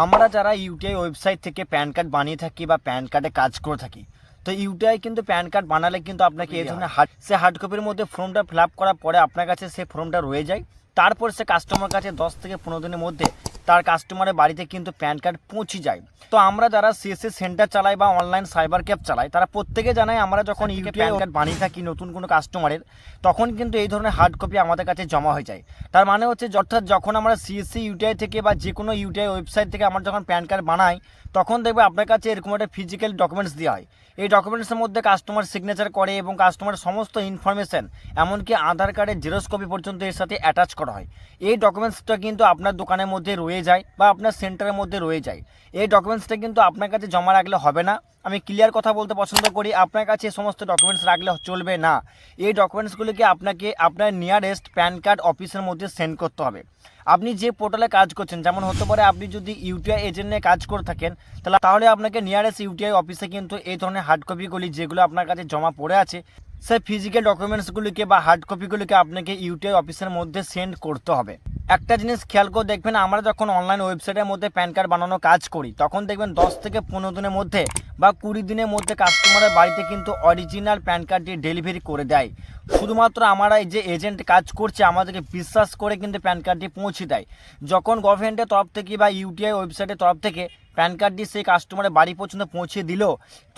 আমরা যারা UTI website থেকে প্যান কার্ড বানিয়ে থাকি বা প্যান কার্ডে কাজ করে থাকি তো ইউটিআই কিন্তু প্যান কার্ড বানালে কিন্তু আপনাকে এই ধরনের হার্ড সে হার্ড কপির মধ্যে ফর্মটা ফিল আপ করার পরে আপনার কাছে সে ফর্মটা রয়ে যায়। তারপর সে কাস্টমার কাছে দশ থেকে পনেরো দিনের মধ্যে তার কাস্টমারের বাড়িতে কিন্তু প্যান কার্ড পৌঁছে যায়। তো আমরা যারা সিএসসি সেন্টার চালাই বা অনলাইন সাইবার ক্যাব চালাই তারা প্রত্যেকে জানায় আমরা যখন ইউটিআই প্যান কার্ড বানিয়ে থাকি নতুন কোনো কাস্টমারের তখন কিন্তু এই ধরনের হার্ড কপি আমাদের কাছে জমা হয়ে যায়। তার মানে হচ্ছে অর্থাৎ যখন আমরা সিএসসি ইউটিআই থেকে বা যে কোনো ইউটিআই ওয়েবসাইট থেকে আমরা যখন প্যান কার্ড বানাই তখন দেখবে আপনার কাছে এরকম একটা ফিজিক্যাল ডকুমেন্টস দেওয়া হয়। এই ডকুমেন্টসের মধ্যে কাস্টমার সিগনেচার করে এবং কাস্টমার সমস্ত ইনফরমেশান এমনকি আধার কার্ডের জেরক্স কপি পর্যন্ত এর সাথে অ্যাটাচ করা হয়। এই ডকুমেন্টসটা কিন্তু আপনার দোকানের মধ্যে রয়ে যায় বা আপনার সেন্টারের মধ্যে রয়ে যায়। এই ডকুমেন্টসটা কিন্তু আপনার কাছে জমা রাখলে হবে না। আমি ক্লিয়ার কথা বলতে পছন্দ করি। আপনার কাছে সমস্ত ডকুমেন্টস রাখলে চলবে না। এই ডকুমেন্টসগুলিকে আপনাকে আপনার নিয়ারেস্ট প্যান কার্ড অফিসের মধ্যে সেন্ড করতে হবে। আপনি যে পোর্টালে কাজ করছেন, যেমন হতে পারে আপনি যদি ইউটিআই এজেন্ট কাজ করে থাকেন, তাহলে তাহলে আপনাকে নিয়ারেস্ট ইউটিআই অফিসে কিন্তু এই ধরনের হার্ড কপিগুলি যেগুলো আপনার কাছে জমা পড়ে আছে, সেই ফিজিক্যাল ডকুমেন্টসগুলিকে বা হার্ড কপিগুলিকে আপনাকে ইউটিআই অফিসের মধ্যে সেন্ড করতে হবে। একটা জিনিস খেয়াল করে দেখবেন, আমরা যখন অনলাইন ওয়েবসাইটের মধ্যে প্যান কার্ড বানানো কাজ করি, তখন দেখবেন দশ থেকে পনেরো দিনের মধ্যে বা কুড়ি দিনের মধ্যে কাস্টমারের বাড়িতে কিন্তু অরিজিনাল প্যান কার্ডটি ডেলিভারি করে দেয়। শুধুমাত্র আমরা যে এজেন্ট কাজ করছে, আমাদেরকে বিশ্বাস করে কিন্তু প্যান কার্ডটি পৌঁছে দেয়। যখন গভর্নমেন্টের তরফ থেকে বা ইউটিআই ওয়েবসাইটের তরফ থেকে প্যান কার্ডটি সেই কাস্টমারের বাড়ি পর্যন্ত পৌঁছে দিল,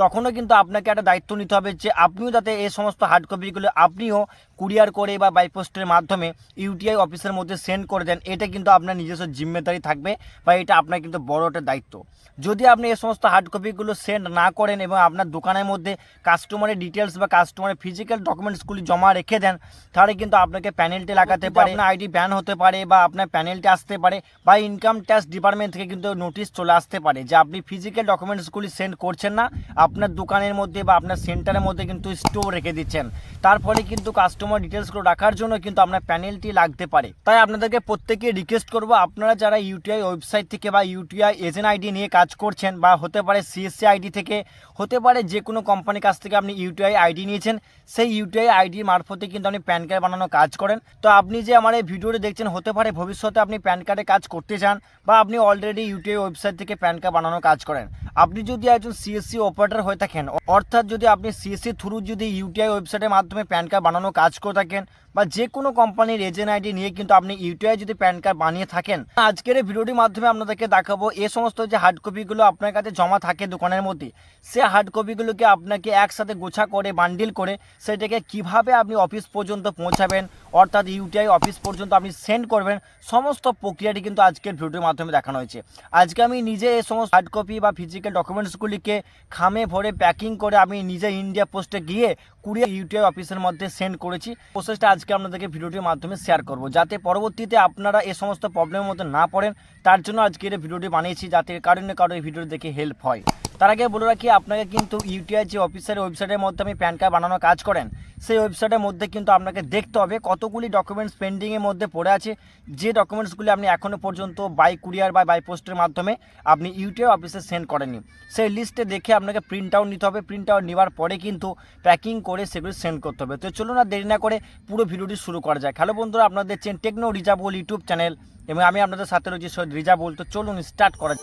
তখনও কিন্তু আপনাকে একটা দায়িত্ব নিতে হবে যে আপনিও যাতে এই সমস্ত হার্ড কপিগুলো আপনিও কুরিয়ার করে বা বাইপোস্টের মাধ্যমে ইউটিআই অফিসের মধ্যে সেন্ড করে দেন, এটা কিন্তু আপনার নিজস্ব জিম্মেদারি থাকবে বা এটা আপনার কিন্তু বড় একটা দায়িত্ব। যদি আপনি এই সমস্ত হার্ড কপিগুলো সেন্ড না করেন এবং আপনার দোকানের মধ্যে কাস্টমারের ডিটেলস বা কাস্টমারের ফিজিক্যাল ডকুমেন্টসগুলি জমা রেখে দেন তাহলে কিন্তু আপনাকে প্যানেলটি লাগাতে পারে আপনার আইডি ব্যান হতে পারে বা আপনার প্যানেলটি আসতে পারে বা ইনকাম ট্যাক্স ডিপার্টমেন্ট থেকে কিন্তু নোটিশ চলে আসতে পারে যে আপনি ফিজিক্যাল ডকুমেন্টসগুলি সেন্ড করছেন না আপনার দোকানের মধ্যে বা আপনার সেন্টারের মধ্যে কিন্তু স্টোর রেখে দিচ্ছেন। তার ফলে কিন্তু কাস্টমার ডিটেলসগুলো রাখার জন্য কিন্তু আপনার প্যানেলটি লাগতে পারে। তাই আপনাদেরকে প্রত্যেকে রিকোয়েস্ট করব আপনারা যারা ইউটিআই ওয়েবসাইট থেকে বা ইউটিআই এজেন্ট আইডি নিয়ে কাজ করছেন বা হতে পারে সিএসসি আইডি থেকে হতে পারে যে কোনো কোম্পানির কাছ থেকে আপনি ইউটিআই আইডি নিয়েছেন, সেই ইউটিআই আইডি মারফতে কিন্তু আপনি প্যান কার্ড বানানো কাজ করেন। তো আপনি যে আমার এই ভিডিওটি দেখছেন, হতে পারে ভবিষ্যতে আপনি প্যান কার্ডে কাজ করতে চান বা আপনি অলরেডি ইউটিআই ওয়েবসাইট থেকে প্যান কার্ড বানানোর কাজ করেন। আপনি যদি একজন সিএসসি অপারেটর হয়ে থাকেন, অর্থাৎ যদি আপনি সিএসসি থ্রু যদি ইউটিআই ওয়েবসাইটের মাধ্যমে প্যান কার্ড বানানো কাজ করে থাকেন বা যে কোনো কোম্পানির এজেন্ট আইডি নিয়ে কিন্তু আপনি ইউটিআই যদি প্যান কার্ড বানিয়ে থাকেন, আজকের এই ভিডিওটির মাধ্যমে আপনাদেরকে দেখাবো এই সমস্ত যে হার্ড কপিগুলো আপনার কাছে জমা থাকে দোকানের মধ্যে। সে হার্ড কপিগুলোকে আপনাকে একসাথে গোছা করে বান্ডিল করে, সেটাকে কীভাবে আপনি অফিস পর্যন্ত পৌঁছাবেন, অর্থাৎ ইউটিআই অফিস পর্যন্ত আপনি সেন্ড করবেন, সমস্ত প্রক্রিয়াটি কিন্তু আজকের ভিডিওর মাধ্যমে দেখানো হয়েছে। আজকে আমি নিজে এই সমস্ত হার্ড কপি বা ফিজিক্যাল ডকুমেন্টসগুলিকে খামে ভরে প্যাকিং করে আমি নিজে ইন্ডিয়া পোস্টে গিয়ে কুড়িয়ে ইউটিআই অফিসের মধ্যে সেন্ড করেছি। প্রসেসটা আজকে আপনাদেরকে ভিডিওটির মাধ্যমে শেয়ার করব। যাতে পরবর্তীতে আপনারা এ সমস্ত প্রবলেমের মধ্যে না পড়েন, তার জন্য আজকের ভিডিওটি বানিয়েছি, যাতে কারণে কারও এই ভিডিও দেখে হেল্প হয়। তার আগে বলে রাখি, আপনাকে কিন্তু ইউটিআই যে অফিসের ওয়েবসাইটের মধ্যে আমি প্যান কার্ড বানানোর কাজ করেন, সেই ওয়েবসাইটের মধ্যে কিন্তু আপনাকে দেখতে হবে কতগুলি ডকুমেন্টস পেন্ডিংয়ের মধ্যে পড়ে আছে। যে ডকুমেন্টসগুলি আপনি এখনও পর্যন্ত বাই কুরিয়ার বা বাই পোস্টের মাধ্যমে আপনি ইউটিআই অফিসে সেন্ড করেননি, সেই লিস্টে দেখে আপনাকে প্রিন্ট আউট নিতে হবে। প্রিন্ট আউট নেওয়ার পরে কিন্তু প্যাকিং করে সেগুলি সেন্ড করতে হবে। তো চলুন না দেরি না করে পুরো ভিডিওটি শুরু করা যায় হ্যালো বন্ধুরা, আপনারা দেখছেন টেকনো রিজাবল ইউটিউব চ্যানেল এবং আমি আপনাদের সাথে রয়েছি সৈয়দ রিজাবল তো চলুন স্টার্ট করা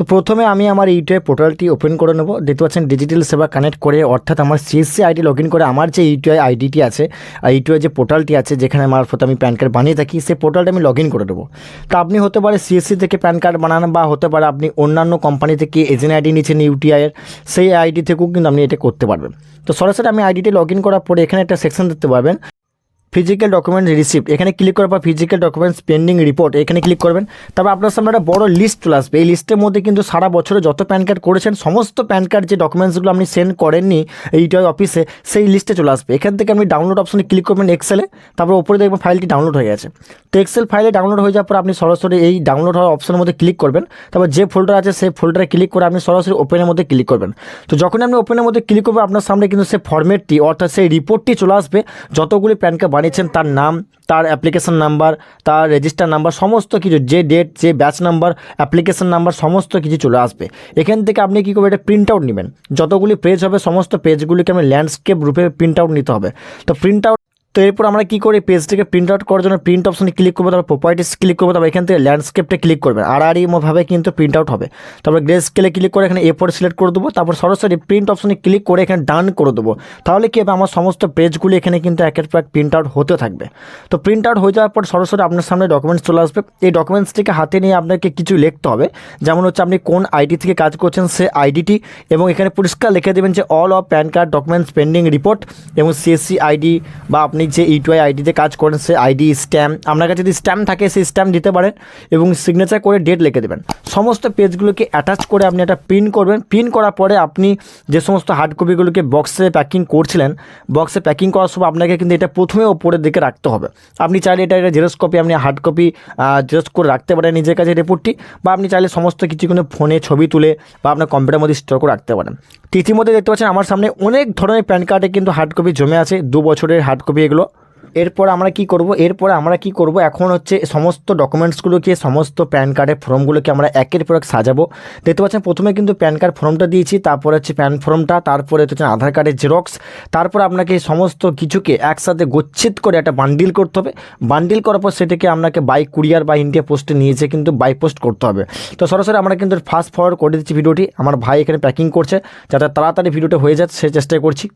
তো প্রথমে আমি আমার ইউটিআই পোর্টালটি ওপেন করে নেব। দেখতে পাচ্ছেন ডিজিটাল সেবা কানেক্ট করে, অর্থাৎ আমার সিএসসি আইডি লগ করে আমার যে ইউটিআই আইডিটি আছে ইউটিআই যে পোর্টালটি আছে যেখানে মারফত আমি প্যান কার্ড বানিয়ে থাকি, সেই পোর্টালটা আমি লগ করে দেবো তো আপনি হতে পারে সিএসসি থেকে প্যান কার্ড বানানো, বা হতে পারে আপনি অন্যান্য কোম্পানি থেকে এজেন্ট আইডি নিচ্ছেন ইউটিআইয়ের সেই আইডি থেকেও কিন্তু আপনি এটা করতে পারবেন। তো সরাসরি আমি আইডিটি লগ করার পরে এখানে একটা সেকশন দেখতে পাবেন। ফিজিক্যাল ডকুমেন্টস রিসিপ্ট এখানে ক্লিক করার পর ফিজিক্যাল ডকুমেন্টস পেন্ডিং রিপোর্ট এখানে ক্লিক করবেন। তারপর আপনার সামনে একটা বড় লিস্ট চলে আসবে। এই লিস্টের মধ্যে কিন্তু সারা বছরে যত প্যান কার্ড করেছেন, সমস্ত প্যান কার্ড যে ডকুমেন্টসগুলো আপনি সেন্ড করেননি এইটাই অফিসে সেই লিস্টে চলে আসবে। এখান থেকে আপনি ডাউনলোড অপশনে ক্লিক করবেন এক্সেলে তারপর ওপরে দেখবেন ফাইলটি ডাউনলোড হয়ে গেছে। তো এক্সেল ফাইলে ডাউনলোড হয়ে যাওয়ার পর আপনি সরাসরি এই ডাউনলোড হওয়ার অপশনের মধ্যে ক্লিক করবেন। তারপর যে ফোল্ডার আছে সেই ফোল্ডারে ক্লিক করে আপনি সরাসরি ওপেনের মধ্যে ক্লিক করবেন। তো যখন আপনি ওপেনের মধ্যে ক্লিক করবেন, আপনার সামনে কিন্তু সেই ফর্মেটটি অর্থাৎ সেই রিপোর্টটি চলে আসবে। যতগুলি প্যান কার্ড বানিয়েছেন তার নাম, তার অ্যাপ্লিকেশন নাম্বার তার রেজিস্টার নাম্বার সমস্ত কিছু, যে ডেট যে ব্যাচ নাম্বার অ্যাপ্লিকেশন নাম্বার সমস্ত কিছু চলে আসবে। এখান থেকে আপনি কী করবেন, এটা প্রিন্ট আউট নেবেন। যতগুলি পেজ হবে, সমস্ত পেজগুলিকে আমি ল্যান্ডস্কেপ রূপে প্রিন্ট আউট নিতে হবে। তো প্রিন্ট আউট তো এরপর আমরা কি করি? পেজটিকে প্রিন্ট আউট করার জন্য প্রিন্ট অপশনে ক্লিক করব, তারপর প্রপার্টিস ক্লিক করব, তারপর এখান থেকে ল্যান্ডস্কেপটা ক্লিক করবেন। আড়াআড়ি ভাবে কিন্তু প্রিন্ট আউট হবে। তারপর গ্রে স্কেলে ক্লিক করে এখানে এরপর সিলেক্ট করে দেবো, তারপর সরাসরি প্রিন্ট অপশনে ক্লিক করে এখানে ডান করে দেবো। তাহলে কি হবে? আমার সমস্ত পেজগুলি এখানে কিন্তু একের পর এক প্রিন্ট আউট হতে থাকবে। তো প্রিন্ট আউট হয়ে যাওয়ার পর সরাসরি আপনার সামনে ডকুমেন্টস চলে আসবে। এই ডকুমেন্টসটিকে হাতে নিয়ে আপনাকে কিছু লিখতে হবে। যেমন হচ্ছে আপনি কোন আইডি থেকে কাজ করছেন, সে আইডিটি এবং এখানে পরিষ্কার লিখে দেবেন যে all of PAN card documents pending report এবং সিএসসি আইডি বা আপনি যে ইউটিআই আইডিতে কাজ করেন, সে আইডি স্ট্যাম্প আপনার কাছে যদি স্ট্যাম্প থাকে, সেই স্ট্যাম্প দিতে পারেন এবং সিগনেচার করে ডেট লিখে দেবেন। সমস্ত পেজগুলোকে অ্যাটাচ করে আপনি একটা প্রিন্ট করবেন। প্রিন্ট করার পরে আপনি যে সমস্ত হার্ড কপিগুলোকে বক্সে প্যাকিং করছিলেন বক্সে প্যাকিং করার সময় আপনাকে কিন্তু এটা প্রথমে ওপরের দিকে রাখতে হবে। আপনি চাইলে এটা একটা জেরক্স কপি আপনি হার্ড কপি জেরক্স করে রাখতে পারেন নিজের কাছে রিপোর্টটি বা আপনি চাইলে সমস্ত কিছু কিন্তু ফোনে ছবি তুলে বা আপনার কম্পিউটার মধ্যে স্টোর করে রাখতে পারেন। তো ইতিমধ্যে দেখতে পাচ্ছেন, আমার সামনে অনেক ধরনের প্যান কার্ডে কিন্তু হার্ড কপি জমে আছে। দু বছরের হার্ড কপি এগুলো। এরপর আমরা কি করব? এরপর আমরা কি করব? এখন হচ্ছে সমস্ত ডকুমেন্টসগুলোকে, সমস্ত প্যান কার্ডের ফর্মগুলোকে আমরা একের পর এক সাজাবো। দেখতে পাচ্ছেন, প্রথমে কিন্তু প্যান কার্ড ফর্মটা দিয়েছি, তারপরে হচ্ছে প্যান ফর্মটা, তারপরে হচ্ছে আধার কার্ডের জেরক্স, তারপর আপনাকে সমস্ত কিছুকে একসাথে গচ্ছিত করে একটা বান্ডিল করতে হবে। বান্ডিল করার পর সেটাকে আপনাকে বাই কুরিয়ার বা ইন্ডিয়া পোস্টে নিয়ে যেয়ে কিন্তু বাই পোস্ট করতে হবে। তো সরাসরি আমরা কিন্তু ফাস্ট ফরওয়ার্ড করে দিচ্ছি ভিডিওটি। আমার ভাই এখানে প্যাকিং করছে, যাতে তাড়াতাড়ি ভিডিওটা হয়ে যাচ্ছে সে চেষ্টা করছি।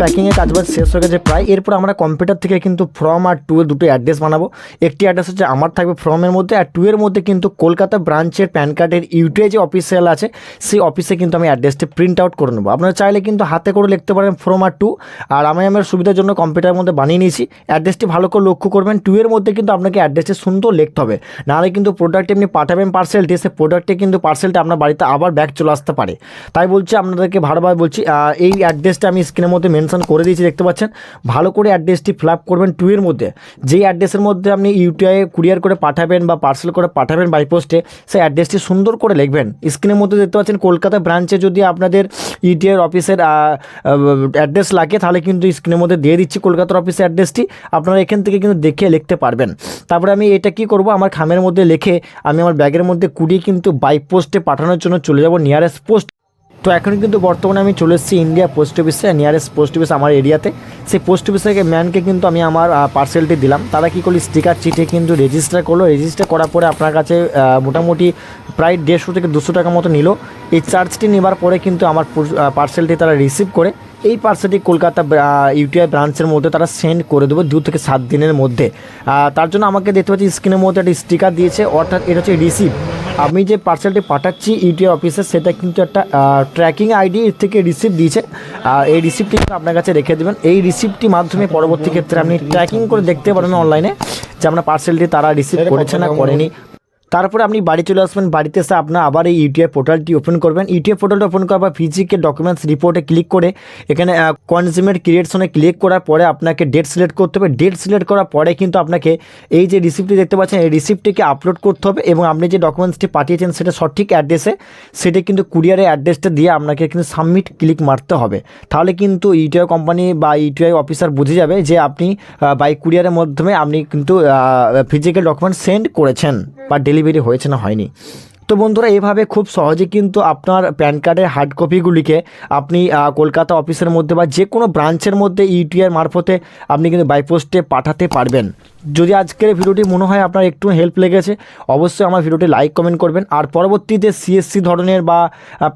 প্যাকিংয়ের কাজবাজ শেষ হয়ে গেছে প্রায়। এরপর আমরা কম্পিউটার থেকে কিন্তু ফর্ম আর টু এর দুটো অ্যাড্রেস বানাবো। একটি অ্যাড্রেস হচ্ছে আমার থাকবে ফর্মের মধ্যে, আর টু এর মধ্যে কিন্তু কলকাতা ব্রাঞ্চের প্যান কার্ডের ইউটিআই যে অফিসিয়াল আছে। সেই অফিসে কিন্তু আমি অ্যাড্রেসটি প্রিন্ট আউট করে নেব। আপনারা চাইলে কিন্তু হাতে করে লিখতে পারেন ফর্ম আর টু আর আমি আমার সুবিধার জন্য কম্পিউটারের মধ্যে বানিয়ে নিয়েছি। অ্যাড্রেসটি ভালো করে লক্ষ্য করবেন টু এর মধ্যে কিন্তু আপনাকে অ্যাড্রেসটি সুন্দর লিখতে হবে। নাহলে কিন্তু প্রোডাক্ট এমনি পাঠাবেন পার্সেলটি সে প্রোডাক্টে কিন্তু পার্সেলটা আপনার বাড়িতে আবার ব্যাক চলে আসতে পারে। তাই বলছি, আপনাদেরকে ভালোভাবে বলছি এই অ্যাড্রেসটা আমি স্ক্রিনের মধ্যে মেনশন করে দিয়েছি, দেখতে পাচ্ছেন? ভালো করে অ্যাড্রেসটি ফিল করবেন টু এর মধ্যে। যেই অ্যাড্রেসের মধ্যে আপনি ইউটিআই কুরিয়ার করে পাঠাবেন বা পার্সেল করে পাঠাবেন বাই পোস্টে সেই অ্যাড্রেসটি সুন্দর করে লিখবেন। স্ক্রিনের মধ্যে দেখতে পাচ্ছেন, কলকাতা ব্রাঞ্চে যদি আপনাদের ইউটিআই অফিসের অ্যাড্রেস লাগে, তাহলে কিন্তু স্ক্রিনের মধ্যে দিয়ে দিচ্ছি কলকাতার অফিসের অ্যাড্রেসটি আপনারা এখান থেকে কিন্তু দেখে লিখতে পারবেন। তারপরে আমি এটা কি করব? আমার খামের মধ্যে লিখে আমি আমার ব্যাগের মধ্যে কুড়িয়ে কিন্তু বাই পোস্টে পাঠানোর জন্য চলে যাব। নিয়ারেস্ট পোস্ট তো এখন কিন্তু বর্তমানে আমি চলে এসেছি ইন্ডিয়া পোস্ট অফিসে নিয়ারেস্ট পোস্ট অফিস আমার এরিয়াতে। সেই পোস্ট অফিস থেকে ম্যানকে কিন্তু আমি আমার পার্সেলটি দিলাম। তারা কী করল স্টিকার চিঠে কিন্তু রেজিস্টার করল। রেজিস্টার করার পরে আপনার কাছে মোটামুটি প্রায় দেড়শো থেকে দুশো টাকা মতো নিল। এই চার্জটি নেবার পরে কিন্তু আমার পার্সেলটি তারা রিসিভ করে। এই পার্সেলটি কলকাতা ইউটিআই ব্রাঞ্চের মধ্যে তারা সেন্ড করে দেবো দু থেকে সাত দিনের মধ্যে। তার জন্য আমাকে দেখতে পাচ্ছি স্ক্রিনের মধ্যে একটা স্টিকার দিয়েছে। অর্থাৎ এটা হচ্ছে রিসিভ আমি যে পার্সেলটি পাঠাচ্ছি ইউটিআই অফিসে সেটা কিন্তু একটা ট্র্যাকিং আইডি থেকে রিসিপ্ট দিয়েছে। এই রিসিপ্টটি কিন্তু আপনার কাছে রেখে দেবেন। এই রিসিপ্টটি মাধ্যমে পরবর্তী ক্ষেত্রে আপনি ট্র্যাকিং করে দেখতে পারেন অনলাইনে যে আপনার পার্সেলটি তারা রিসিভ করেছে না করেনি। তারপরে আপনি বাড়ি চলে আসবেন, বাড়িতে এসে আপনার আবার এই ইউটিআই পোর্টালটি ওপেন করবেন। ইউটিআই পোর্টালটা ওপেন করার পর ফিজিক্যাল ডকুমেন্টস রিপোর্টে ক্লিক করে এখানে কনজিউমার ক্রিয়েটশনে ক্লিক করার পরে আপনাকে ডেট সিলেক্ট করতে হবে। ডেট সিলেক্ট করার পরে কিন্তু আপনাকে এই যে রিসিপ্টটি দেখতে পাচ্ছেন, এই রিসিপ্টটিকে আপলোড করতে হবে এবং আপনি যে ডকুমেন্টসটি পাঠিয়েছেন সেটা সঠিক অ্যাড্রেসে সেটা কিন্তু কুরিয়ারের অ্যাড্রেসটা দিয়ে আপনাকে কিন্তু সাবমিট ক্লিক মারতে হবে। তাহলে কিন্তু ইউটিআই কোম্পানি বা ইউটিআই অফিসার বুঝে যাবে যে আপনি বাই কুরিয়ারের মাধ্যমে আপনি কিন্তু ফিজিক্যাল ডকুমেন্ট সেন্ড করেছেন বা ডেলিভারি হয়েছে না হয়নি। তো বন্ধুরা, এভাবে খুব সহজে কিন্তু আপনার প্যান কার্ডের হার্ড কপিগুলিকে আপনি কলকাতা অফিসের মধ্যে বা যে কোনো ব্রাঞ্চের মধ্যে ইউটিআর মারফতে আপনি কিন্তু বাইপোস্টে পাঠাতে পারবেন। যদি আজকের ভিডিওটি মনে হয় আপনার একটু হেল্প লেগেছে, অবশ্যই আমার ভিডিওটি লাইক কমেন্ট করবেন। আর পরবর্তীতে সিএসসি ধরনের বা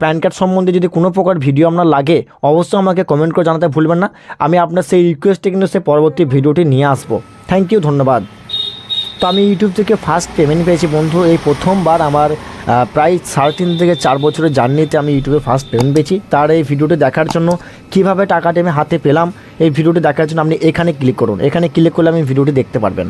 প্যান কার্ড সম্বন্ধে যদি কোনো প্রকার ভিডিও আপনার লাগে, অবশ্যই আমাকে কমেন্ট করে জানাতে ভুলবেন না। আমি আপনার সেই রিকোয়েস্টে কিন্তু সেই পরবর্তী ভিডিওটি নিয়ে আসব। থ্যাংক ইউ ধন্যবাদ। তো আমি ইউটিউব থেকে ফার্স্ট পেমেন্ট পেয়েছি বন্ধু। এই প্রথমবার আমার প্রায় সাড়ে তিন থেকে চার বছরের জার্নিতে আমি ইউটিউবে ফার্স্ট পেমেন্ট পেয়েছি। তার এই ভিডিওটি দেখার জন্য কীভাবে টাকাটি আমি হাতে পেলাম, এই ভিডিওটি দেখার জন্য আপনি এখানে ক্লিক করুন। এখানে ক্লিক করলে আমি ভিডিওটি দেখতে পারবেন।